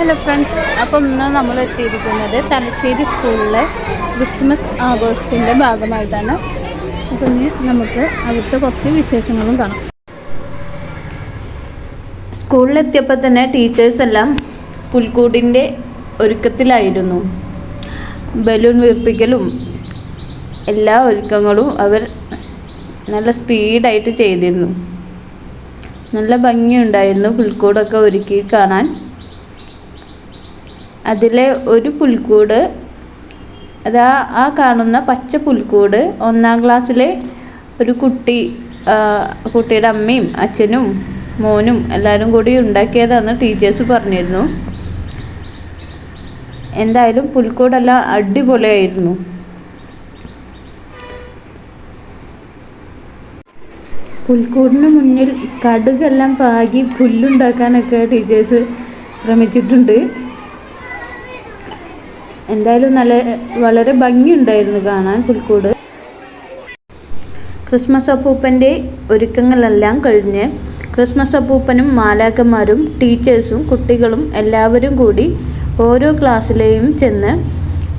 Hello friends അപ്പം ഇന്ന് നമ്മൾ എത്തിയിരിക്കുന്നത് തലശ്ശേരി സ്കൂളിലെ ക്രിസ്മസ് ആഘോഷത്തിന്റെ ഭാഗമായിട്ടാണ്. അപ്പം നമുക്ക് അവിടുത്തെ കുറച്ച് വിശേഷങ്ങളും കാണാം. സ്കൂളിലെത്തിയപ്പോൾ തന്നെ ടീച്ചേഴ്സ് എല്ലാം പുൽക്കൂടിന്റെ ഒരുക്കത്തിലായിരുന്നു. ബലൂൺ വീർപ്പിക്കലും എല്ലാ ഒരുക്കങ്ങളും അവർ നല്ല സ്പീഡായിട്ട് ചെയ്തിരുന്നു. നല്ല ഭംഗിയുണ്ടായിരുന്നു പുൽക്കൂടൊക്കെ ഒരുക്കി കാണാൻ. അതിലെ ഒരു പുൽക്കൂട് അതാ ആ കാണുന്ന പച്ച പുൽക്കൂട് ഒന്നാം ക്ലാസ്സിലെ ഒരു കുട്ടി കുട്ടിയുടെ അമ്മയും അച്ഛനും മോനും എല്ലാവരും കൂടി ഉണ്ടാക്കിയതാണെന്ന് ടീച്ചേഴ്സ് പറഞ്ഞിരുന്നു. എന്തായാലും പുൽക്കൂടെല്ലാം അടിപൊളിയായിരുന്നു. പുൽക്കൂടിന് മുന്നിൽ കടുകെല്ലാം പാകി പുല്ലുണ്ടാക്കാനൊക്കെ ടീച്ചേഴ്സ് ശ്രമിച്ചിട്ടുണ്ട്. എന്തായാലും നല്ല വളരെ ഭംഗിയുണ്ടായിരുന്നു കാണാൻ പുൽക്കൂട്. ക്രിസ്മസ് അപ്പൂപ്പന്റെ ഒരുക്കങ്ങളെല്ലാം കഴിഞ്ഞ് ക്രിസ്മസ് അപ്പൂപ്പനും മാലാക്കന്മാരും ടീച്ചേഴ്സും കുട്ടികളും എല്ലാവരും കൂടി ഓരോ ക്ലാസ്സിലെയും ചെന്ന്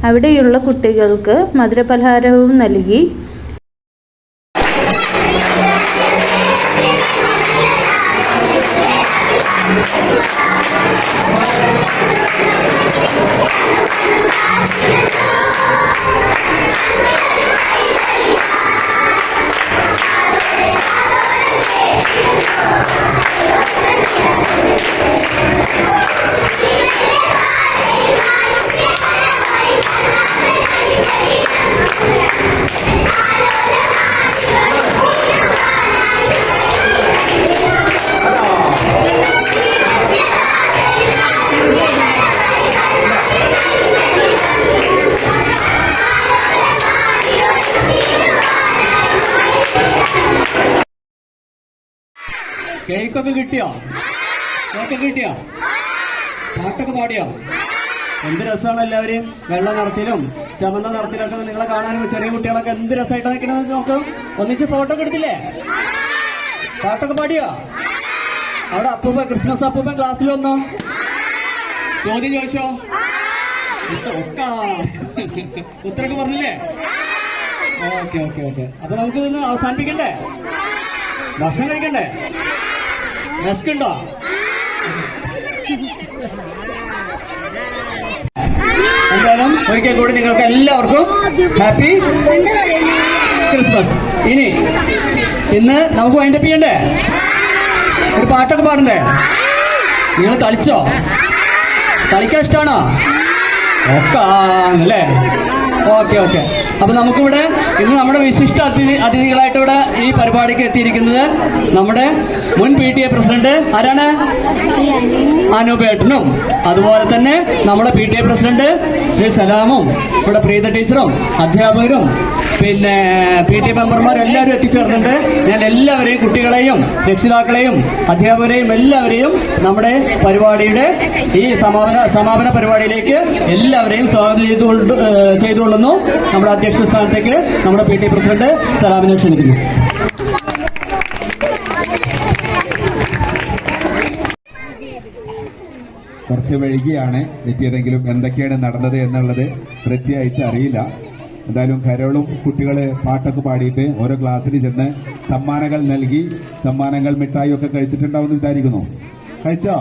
അവിടെയുള്ള കുട്ടികൾക്ക് മധുരപലഹാരവും നൽകി. കേക്കൊക്കെ കിട്ടിയോ? കേക്കൊക്കെ കിട്ടിയോ? പാട്ടൊക്കെ പാടിയോ? എന്ത് രസമാണ് എല്ലാവരും വെള്ള നിറത്തിലും ചമന്ന നിറത്തിലൊക്കെ നിങ്ങളെ കാണാനും ചെറിയ കുട്ടികളൊക്കെ എന്ത് രസമായിട്ടാണ് നിൽക്കണമെന്ന് നോക്ക്. ഒന്നിച്ച് ഫോട്ടോ ഒക്കെ എടുത്തില്ലേ? പാട്ടൊക്കെ പാടിയോ? അവിടെ അപ്പൂപ്പ ക്രിസ്മസ് അപ്പൂപ്പൻ ക്ലാസ്സിൽ വന്നോ? ചോദ്യം ചോദിച്ചോ? ഉത്തരൊക്കെ പറഞ്ഞില്ലേ? Okay okay okay. അപ്പൊ നമുക്ക് ഇന്ന് അവസാനിപ്പിക്കണ്ടേ? ഭക്ഷണം കഴിക്കണ്ടേ? വിശക്കുണ്ടോ എന്തായാലും ഒരിക്കൽ കൂടി നിങ്ങൾക്ക് എല്ലാവർക്കും ഹാപ്പി ക്രിസ്മസ്. ഇനി ഇന്ന് നമുക്ക് വൈൻഡപ്പ് ചെയ്യണ്ടേ? ഒരു പാട്ടൊക്കെ പാടണ്ടേ? നിങ്ങൾ കളിച്ചോ? കളിക്കാൻ ഇഷ്ടമാണോ ഒക്കെ ആണല്ലേ? Okay okay. അപ്പൊ നമുക്കിവിടെ ഇന്ന് നമ്മുടെ വിശിഷ്ട അതിഥി അതിഥികളായിട്ട് ഇവിടെ ഈ പരിപാടിക്ക് എത്തിയിരിക്കുന്നത് നമ്മുടെ മുൻ പി ടി എ പ്രസിഡന്റ് ആരാണ്? അനൂപേട്ടനും അതുപോലെ തന്നെ നമ്മുടെ P T A president Shri സലാമും ഇവിടെ പ്രീത ടീച്ചറും അധ്യാപകരും പിന്നെ പി ടി മെമ്പർമാർ എല്ലാവരും എത്തിച്ചേർന്നിട്ടുണ്ട്. ഞാൻ എല്ലാവരെയും കുട്ടികളെയും രക്ഷിതാക്കളെയും അധ്യാപകരെയും എല്ലാവരെയും നമ്മുടെ പരിപാടിയുടെ ഈ സമാപന സമാപന പരിപാടിയിലേക്ക് എല്ലാവരെയും സ്വാഗതം ചെയ്തുകൊണ്ട് ചെയ്തുകൊള്ളുന്നു. നമ്മുടെ അധ്യക്ഷ സ്ഥാനത്തേക്ക് നമ്മുടെ പി ടി പ്രസിഡന്റ് സലാമിനെ ക്ഷണിക്കുന്നു. കുറച്ച് വൈകിയാണ് എത്തിയതെങ്കിലും എന്തൊക്കെയാണ് നടന്നത് എന്നുള്ളത് കൃത്യമായിട്ട് അറിയില്ല. എന്തായാലും കരോളും കുട്ടികൾ പാട്ടൊക്കെ പാടിയിട്ട് ഓരോ ക്ലാസ്സിൽ ചെന്ന് സമ്മാനങ്ങൾ നൽകി സമ്മാനങ്ങൾ മിഠായി ഒക്കെ കഴിച്ചിട്ടുണ്ടാവുമെന്ന് വിചാരിക്കുന്നു. കഴിച്ചോ?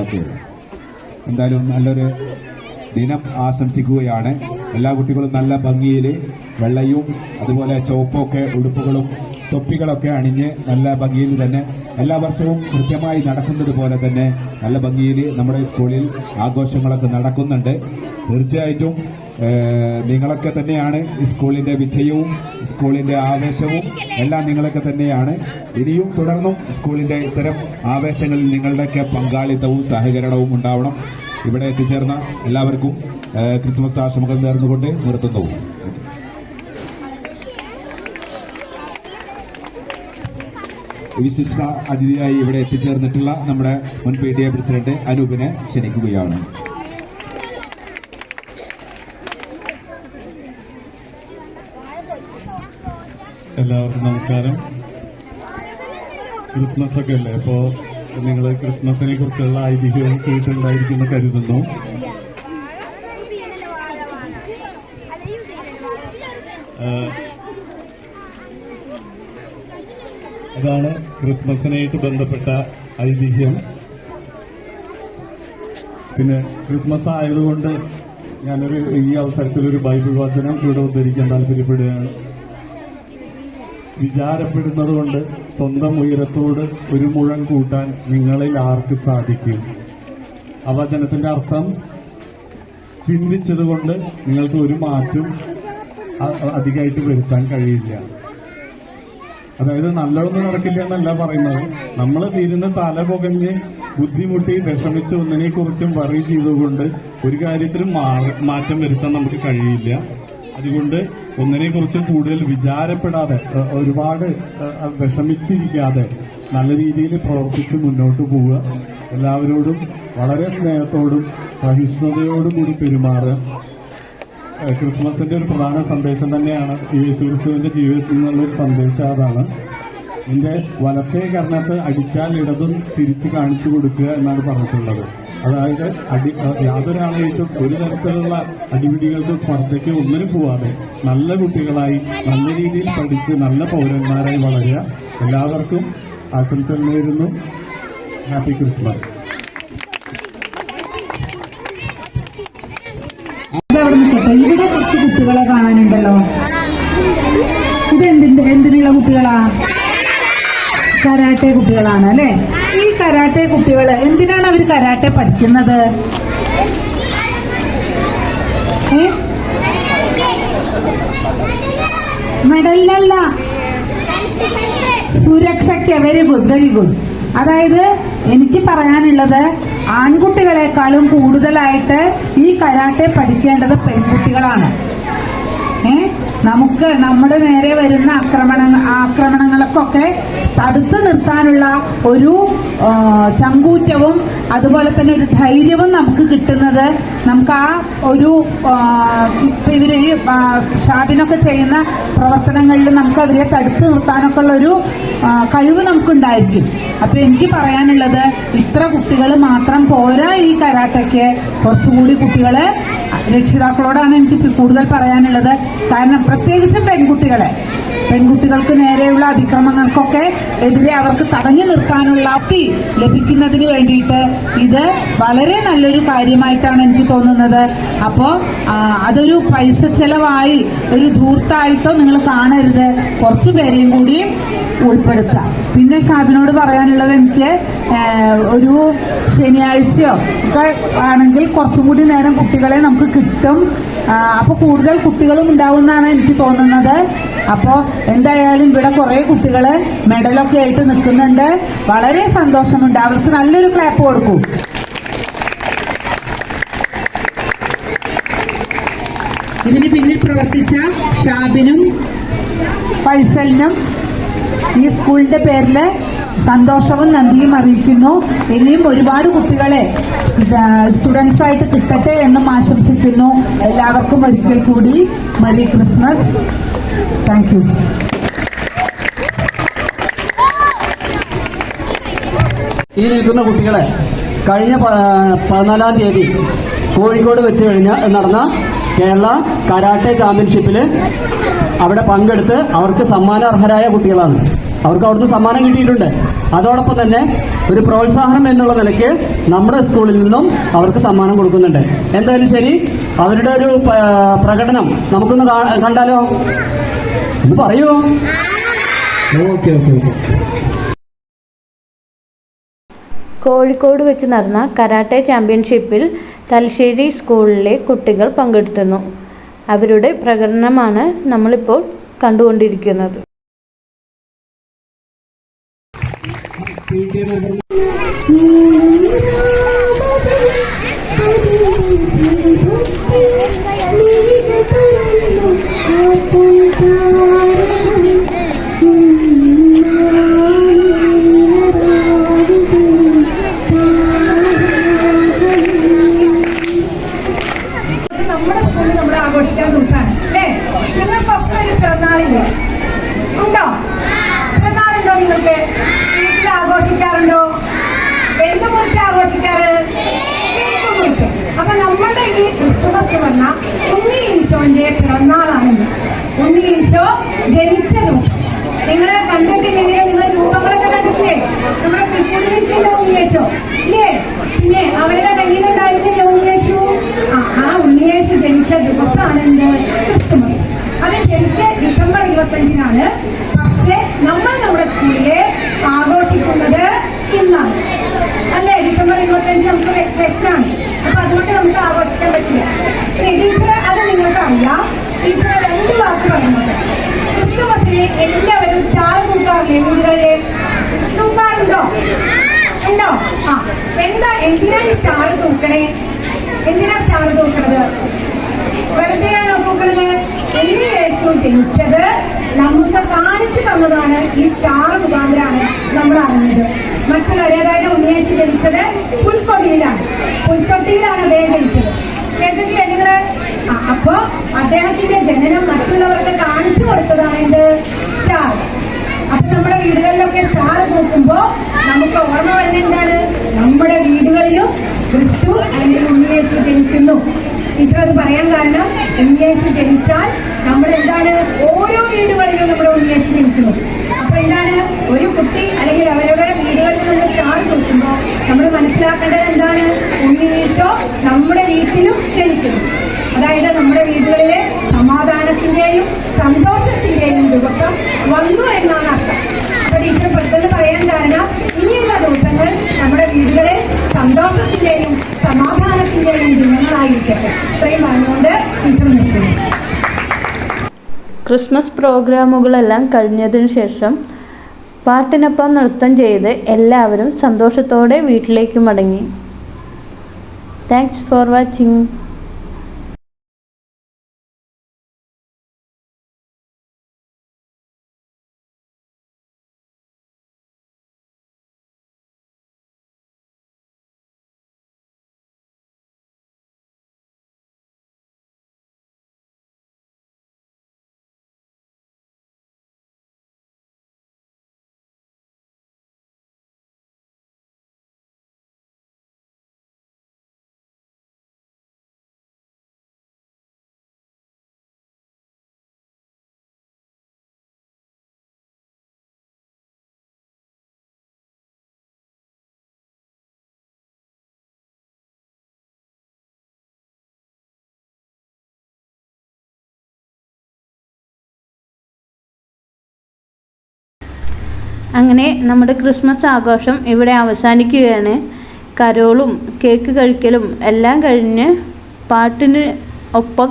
ഓക്കെ. എന്തായാലും നല്ലൊരു ദിനം ആശംസിക്കുകയാണ്. എല്ലാ കുട്ടികളും നല്ല ഭംഗിയിൽ വെള്ളയും അതുപോലെ ചുവപ്പൊക്കെ ഉടുപ്പുകളും തൊപ്പികളൊക്കെ അണിഞ്ഞ് നല്ല ഭംഗിയിൽ തന്നെ എല്ലാ വർഷവും കൃത്യമായി നടക്കുന്നത് പോലെ തന്നെ നല്ല ഭംഗിയിൽ നമ്മുടെ സ്കൂളിൽ ആഘോഷങ്ങളൊക്കെ നടക്കുന്നുണ്ട്. തീർച്ചയായിട്ടും നിങ്ങളൊക്കെ തന്നെയാണ് സ്കൂളിന്റെ വിജയവും സ്കൂളിന്റെ ആവേശവും എല്ലാം നിങ്ങളൊക്കെ തന്നെയാണ്. ഇനിയും തുടർന്നും സ്കൂളിന്റെ ഇത്തരം ആവേശങ്ങളിൽ നിങ്ങളുടെയൊക്കെ പങ്കാളിത്തവും സഹകരണവും ഉണ്ടാവണം. ഇവിടെ എത്തിച്ചേർന്ന എല്ലാവർക്കും ക്രിസ്മസ് ആശംസകൾ നേർന്നുകൊണ്ട് നിർത്തുന്നു. വിശിഷ്ട അതിഥിയായി ഇവിടെ എത്തിച്ചേർന്നിട്ടുള്ള നമ്മുടെ മുൻ പി ഡി എ പ്രസിഡന്റ് അനൂപിനെ ക്ഷണിക്കുകയാണ്. എല്ലാവർക്കും നമസ്കാരം. ക്രിസ്മസ് ഒക്കെ അല്ലേ? അപ്പോൾ നിങ്ങൾ ക്രിസ്മസിനെ കുറിച്ചുള്ള ഐതിഹ്യം കേട്ടിട്ടുണ്ടായിരിക്കുമെന്ന് കരുതുന്നു. അതാണ് ക്രിസ്മസിനായിട്ട് ബന്ധപ്പെട്ട ഐതിഹ്യം. പിന്നെ ക്രിസ്മസ് ആയതുകൊണ്ട് ഞാനൊരു ഈ അവസരത്തിൽ ഒരു ബൈബിൾ വാചനം കൂടെ ഉദ്ധരിക്കാൻ താല്പര്യപ്പെടുകയാണ്. വിചാരപ്പെടുന്നത് കൊണ്ട് സ്വന്തം ഉയരത്തോട് ഒരു മുഴം കൂട്ടാൻ നിങ്ങളിൽ ആർക്ക് സാധിക്കും? ആ വചനത്തിന്റെ അർത്ഥം ചിന്തിച്ചത് കൊണ്ട് നിങ്ങൾക്ക് ഒരു മാറ്റം അധികമായിട്ട് വരുത്താൻ കഴിയില്ല. അതായത് നല്ലതൊന്നും നടക്കില്ല എന്നല്ല പറയുന്നത്. നമ്മൾ തീരുന്ന തല പുകഞ്ഞ് ബുദ്ധിമുട്ടി വിഷമിച്ച് ഒന്നിനെ കുറിച്ചും വറി ചെയ്തുകൊണ്ട് ഒരു കാര്യത്തിലും മാറ്റം വരുത്താൻ നമുക്ക് കഴിയില്ല. അതുകൊണ്ട് ഒന്നിനെ കുറിച്ച് കൂടുതൽ വിചാരപ്പെടാതെ ഒരുപാട് വിഷമിച്ചിരിക്കാതെ നല്ല രീതിയിൽ പ്രവർത്തിച്ച് മുന്നോട്ട് പോവുക. എല്ലാവരോടും വളരെ സ്നേഹത്തോടും സഹിഷ്ണുതയോടും കൂടി പെരുമാറുക. ക്രിസ്മസിന്റെ ഒരു പ്രധാന സന്ദേശം തന്നെയാണ് ഈ യേശുക്രിസ്തുവിന്റെ ജീവിതത്തിൽ നിന്നുള്ള ഒരു സന്ദേശം അതാണ്. നിന്റെ വലത്തെ കർണത്ത് അടിച്ചാൽ ഇടതും തിരിച്ചു കാണിച്ചു കൊടുക്കുക എന്നാണ് പറഞ്ഞിട്ടുള്ളത്. അതായത് അടി യാതൊരാളായിട്ടും ഒരു തരത്തിലുള്ള അടിപിടികൾക്കും സ്പർദ്ധയ്ക്ക് ഒന്നിനും പോവാതെ നല്ല കുട്ടികളായി നല്ല രീതിയിൽ പഠിച്ച് നല്ല പൗരന്മാരായി വളരുക. എല്ലാവർക്കും ആശംസകൾ നേരുന്നു. ഹാപ്പി ക്രിസ്മസ് ഇവിടെ കുറച്ച് കുട്ടികളെ കാണാനുണ്ടല്ലോ. ഇത് എന്തിന്റെ എന്തിനുള്ള കുട്ടികളാ? കരാട്ടെ കുട്ടികളാണ് അല്ലേ? കരാട്ടെ കുട്ടികൾ എന്തിനാണ് അവർ കരാട്ടെ പഠിക്കുന്നത്? മെഡലല്ല. സുരക്ഷയ്ക്ക് വെരി ഗുഡ് വെരി ഗുഡ് അതായത് എനിക്ക് പറയാനുള്ളത് ആൺകുട്ടികളെക്കാളും കൂടുതലായിട്ട് ഈ കരാട്ടെ പഠിക്കേണ്ടത് പെൺകുട്ടികളാണ്. ഏ? നമുക്ക് നമ്മുടെ നേരെ വരുന്ന ആക്രമണ ആക്രമണങ്ങൾക്കൊക്കെ തടുത്തു നിർത്താനുള്ള ഒരു ചങ്കൂറ്റവും അതുപോലെ തന്നെ ഒരു ധൈര്യവും നമുക്ക് കിട്ടുന്നത് നമുക്ക് ആ ഒരു ഇപ്പൊ ആ, ഷാബിനൊക്കെ ചെയ്യുന്ന പ്രവർത്തനങ്ങളിൽ നമുക്ക് അവരെ തടുത്തു നിർത്താനൊക്കെ ഉള്ള ഒരു ആ, കഴിവ് നമുക്കുണ്ടായിരിക്കും. അപ്പൊ എനിക്ക് പറയാനുള്ളത് ഇത്ര കുട്ടികൾ മാത്രം പോരാ ഈ കരാട്ടയ്ക്ക്. കുറച്ചുകൂടി കുട്ടികൾ രക്ഷിതാക്കളോടാണ് എനിക്ക് കൂടുതൽ പറയാനുള്ളത്. കാരണം പ്രത്യേകിച്ചും പെൺകുട്ടികളെ പെൺകുട്ടികൾക്ക് നേരെയുള്ള അതിക്രമങ്ങൾക്കൊക്കെ എതിരെ അവർക്ക് തടഞ്ഞു നിർത്താനുള്ള ശക്തി ലഭിക്കുന്നതിന് വേണ്ടിയിട്ട് ഇത് വളരെ നല്ലൊരു കാര്യമായിട്ടാണ് എനിക്ക് തോന്നുന്നത്. അപ്പോൾ അതൊരു പൈസ ചെലവായി ഒരു ധൂർത്തായിട്ടോ നിങ്ങൾ കാണരുത്. കുറച്ചു പേരെയും കൂടി ഉൾപ്പെടുത്തുക പിന്നെ ഷാബിനോട് പറയാനുള്ളത് എനിക്ക് ഒരു ശനിയാഴ്ചയോ ഒക്കെ ആണെങ്കിൽ കുറച്ചും കൂടി നേരം കുട്ടികളെ നമുക്ക് കിട്ടും. അപ്പോൾ കൂടുതൽ കുട്ടികളും ഉണ്ടാവുമെന്നാണ് എനിക്ക് തോന്നുന്നത്. അപ്പോൾ എന്തായാലും ഇവിടെ കുറേ കുട്ടികൾ മെഡലൊക്കെ ആയിട്ട് നിൽക്കുന്നുണ്ട്. വളരെ സന്തോഷമുണ്ട്. അവർക്ക് നല്ലൊരു ക്ലാപ്പ് കൊടുക്കും. ഇതിന് പിന്നിൽ പ്രവർത്തിച്ച ഷാബിനും ഫൈസലിനും ഈ സ്കൂളിന്റെ പേരിൽ സന്തോഷവും നന്ദിയും അറിയിക്കുന്നു. ഇനിയും ഒരുപാട് കുട്ടികളെ സ്റ്റുഡൻസ് ആയിട്ട് കിട്ടട്ടെ എന്നും ആശംസിക്കുന്നു. എല്ലാവർക്കും ഒരിക്കൽ കൂടി മെറി ക്രിസ്മസ്. താങ്ക് യു ഈ നിൽക്കുന്ന കുട്ടികളെ കഴിഞ്ഞ പതിനാലാം തീയതി കോഴിക്കോട് വെച്ച് കഴിഞ്ഞ നടന്ന കേരള കരാട്ടെ ചാമ്പ്യൻഷിപ്പിൽ അവിടെ പങ്കെടുത്ത് അവർക്ക് സമ്മാനാർഹരായ കുട്ടികളാണ്. അവർക്ക് അവിടുന്ന് സമ്മാനം കിട്ടിയിട്ടുണ്ട്. അതോടൊപ്പം തന്നെ ഒരു പ്രോത്സാഹനം എന്നുള്ള നിലയ്ക്ക് നമ്മുടെ സ്കൂളിൽ നിന്നും അവർക്ക് സമ്മാനം കൊടുക്കുന്നുണ്ട്. എന്തായാലും ശരി അവരുടെ ഒരു പ്രകടനം നമുക്കൊന്ന് കണ്ടാലോ? ഒന്ന് പറയുമോ ഓക്കെ ഓക്കെ ഓക്കെ. കോഴിക്കോട് വെച്ച് നടന്ന കരാട്ടെ ചാമ്പ്യൻഷിപ്പിൽ തലശ്ശേരി സ്കൂളിലെ കുട്ടികൾ പങ്കെടുത്തുന്നു. അവരുടെ പ്രകടനമാണ് നമ്മളിപ്പോൾ കണ്ടുകൊണ്ടിരിക്കുന്നത്. നമ്മുടെ പുൽക്കൂടിലിരിക്കുന്ന ഉണ്ണിയേച്ചോ. ഇല്ലേ? പിന്നെ അവരുടെ കയ്യിലുണ്ടായിരുന്നില്ലേ ഉണ്ണിയേശു ആ ആ ഉണ്ണിയേശു ജനിച്ച ദിവസമാണ് എന്ത് ക്രിസ്തുമസ്. അത് ശരിക്ക് ഡിസംബർ ഇരുപത്തഞ്ചിനാണ്. പക്ഷെ നമ്മൾ നമ്മുടെ സ്കൂളിലെ ആഘോഷിക്കുന്നത് ഇന്നാണ്. അല്ലേ? ഡിസംബർ ഇരുപത്തഞ്ച് നമുക്ക് വെക്കേഷനാണ് അപ്പൊ അതുകൊണ്ട് നമുക്ക് ആഘോഷിക്കാൻ പറ്റില്ല. ടീച്ചർ അത് നിങ്ങൾക്ക് അറിയാം. ടീച്ചർ രണ്ട് വാക്ക് പറഞ്ഞത് ക്രിസ്തുമസിനെ എല്ലാവരും സ്റ്റാർ കൂട്ടാറില്ലേ? വീടുകളിൽ ആ എന്താ ഈ സ്റ്റാർ തൂക്കണേ? എന്തിനാ സ്റ്റാർ തൂക്കണത്? വെറുതെയാണോ തൂക്കണത്? എന്നെ യേശു ജനിച്ചത് നമുക്ക് കാണിച്ചു തന്നതാണ് ഈ സ്റ്റാർ മുഖാന്തരാണ് നമ്മൾ അറിഞ്ഞത്. മറ്റുള്ളവരെ അതായത് ഉണ്ണിയേശു ജനിച്ചത് പുൽക്കൊടിയിലാണ്. പുൽത്തൊട്ടിയിലാണ് അദ്ദേഹം ജനിച്ചത്. കേട്ടിട്ടില്ലേ നിങ്ങൾ? ആ, അപ്പൊ അദ്ദേഹത്തിന്റെ ജനനം മറ്റുള്ളവർക്ക് കാണിച്ചു കൊടുത്തതാണ് എന്ത്? സ്റ്റാർ. അപ്പൊ നമ്മുടെ വീടുകളിലൊക്കെ സ്റ്റാർ നോക്കുമ്പോ നമുക്ക് ഓർമ്മ വരുന്ന എന്താണ് നമ്മുടെ വീടുകളിലും ക്രിസ്തു അല്ലെങ്കിൽ ഉണ്ണിയേശു ജനിക്കുന്നു ടീച്ചർ പറയാൻ കാരണം ഉണ്ണിയേശു ജനിച്ചാൽ നമ്മൾ എന്താണ് ഓരോ വീടുകളിലും നമ്മുടെ ഉണ്ണിയേശു ജനിക്കുന്നു. അപ്പൊ എന്താണ് ഒരു കുട്ടി അല്ലെങ്കിൽ അവരവരുടെ വീടുകളിൽ നമ്മൾ സ്റ്റാർ നോക്കുമ്പോൾ നമ്മൾ മനസ്സിലാക്കേണ്ടത് എന്താണ്? ഉണ്ണിയേശോ നമ്മുടെ വീട്ടിലും ജനിക്കുന്നു. അതായത് നമ്മുടെ വീടുകളിലെ സമാധാനത്തിന്റെയും സന്തോഷത്തിന്റെയും ക്രിസ്മസ് പ്രോഗ്രാമുകളെല്ലാം കഴിഞ്ഞതിന് ശേഷം പാട്ടിനൊപ്പം നൃത്തം ചെയ്ത് എല്ലാവരും സന്തോഷത്തോടെ വീട്ടിലേക്ക് മടങ്ങി. താങ്ക്സ് ഫോർ വാച്ചിങ് അങ്ങനെ നമ്മുടെ ക്രിസ്മസ് ആഘോഷം ഇവിടെ അവസാനിക്കുകയാണ്. കരോളും കേക്ക് കഴിക്കലും എല്ലാം കഴിഞ്ഞ് പാട്ടിന് ഒപ്പം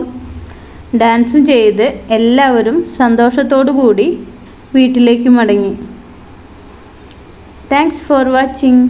ഡാൻസും ചെയ്ത് എല്ലാവരും സന്തോഷത്തോടു കൂടി വീട്ടിലേക്ക് മടങ്ങി. Thanks for watching